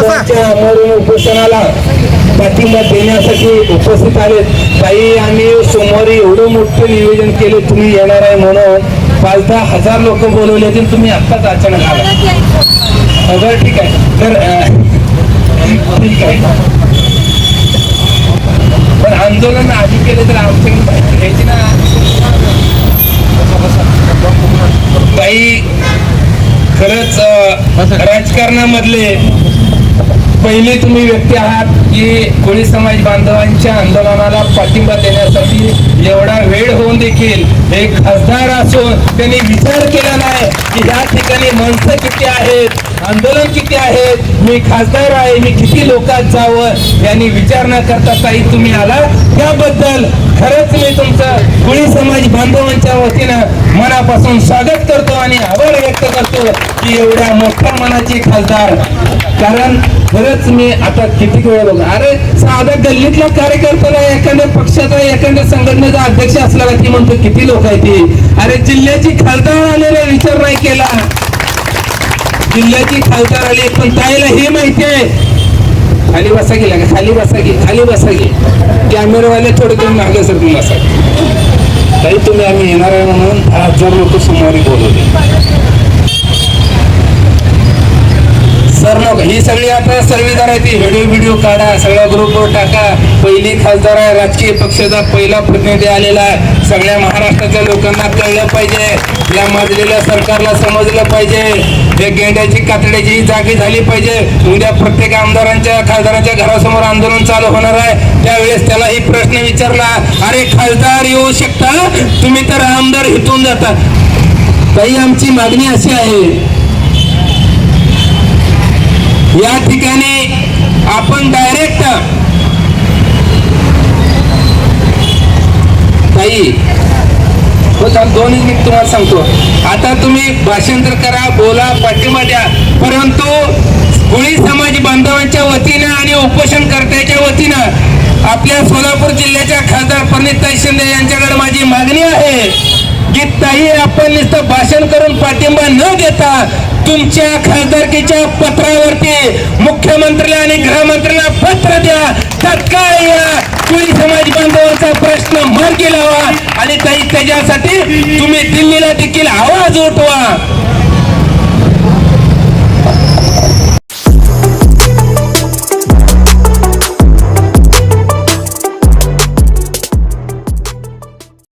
उपोषणाला पाठिंबा देण्यासाठी उपस्थित आले ताई आम्ही सोमवारी एवढं मोठं नियोजन केले तुम्ही येणार आहे म्हणून. पाच दहा हजार लोक बोलवले होते तुम्ही आत्ताच अचानक आला. बरं ठीक आहे. तर ठीक आहे. पण आंदोलन आधी केले तर आमच्याकडे माहिती घ्यायची ना. काही खरंच राजकारणामधले पहिले तुम्ही व्यक्ती आहात की कोळी समाज बांधवांच्या आंदोलनाला पाठिंबा देण्यासाठी एवढा वेळ होऊन देखील एक खासदार असून त्यांनी विचार केला नाही की या ठिकाणी माणसं किती आहेत आंदोलन किती आहेत मी खासदार आहे मी किती लोकात जावं यांनी विचार न करता ताई तुम्ही आला त्याबद्दल खरंच मी तुमचं कोळी समाज बांधवांच्या वतीनं मनापासून स्वागत करतो आणि आभार व्यक्त करतो की एवढ्या मोठ्या मनाची खासदार कारण खरंच मी आता किती वेळ बघ अरे साधा गल्लीतला कार्यकर्त्याला एखाद्या पक्षाचा एखाद्या संघटनेचा अध्यक्ष असला ती म्हणतो किती लोक आहेत ती? अरे जिल्ह्याची खासदार आलेला विचार नाही केला. जिल्ह्याची खासदार आली पण ताईला हे माहिती आहे. खाली बसा गेला का खाली बसा गे खाली बसा गे कॅमेरावाले थोडे कमी मागे सर तुम्ही बसा ताई तुम्ही आम्ही येणार आहे म्हणून हजार लोक सोमवारी बोलवले. सर लोक ही सगळी आता सर्वेदार आहे ती व्हिडिओ व्हिडिओ काढा सगळ्या ग्रुपवर टाका. पहिली खासदार आहे राजकीय पक्षाचा पहिला प्रतिनिधी आलेला आहे. सगळ्या महाराष्ट्राच्या लोकांना कळलं पाहिजे. या मजलेल्या सरकारला समजलं पाहिजे. या गेंड्याची कातड्याची जागी झाली पाहिजे. उद्या प्रत्येक आमदारांच्या खासदारांच्या घरासमोर आंदोलन चालू होणार आहे. त्यावेळेस त्याला ही प्रश्न विचारला अरे खासदार येऊ शकता? तुम्ही तर आमदार हिथून जाता. ताई आमची मागणी अशी आहे या ठिकाणी आपण डायरेक्ट ताई हो दोन मिनिट तुम्हाला सांगतो. आता तुम्ही भाषांतर करा बोला पाठिंबा द्या. परंतु कोळी समाज बांधवांच्या वतीनं आणि उपोषणकर्त्याच्या वतीनं आपल्या सोलापूर जिल्ह्याच्या खासदार पंडितताई शिंदे यांच्याकडे माझी मागणी आहे की ताई आपण नुसतं भाषण करून पाठिंबा न देता तुमच्या खासदारकीच्या पत्रावरती मुख्यमंत्र्याला आणि गृहमंत्र्याला पत्र द्या. तत्काळ या कोळी समाज बांधवांचा प्रश्न मार्गी लावा आणि ताई त्याच्यासाठी तुम्ही दिल्लीला देखील आवाज उठवा.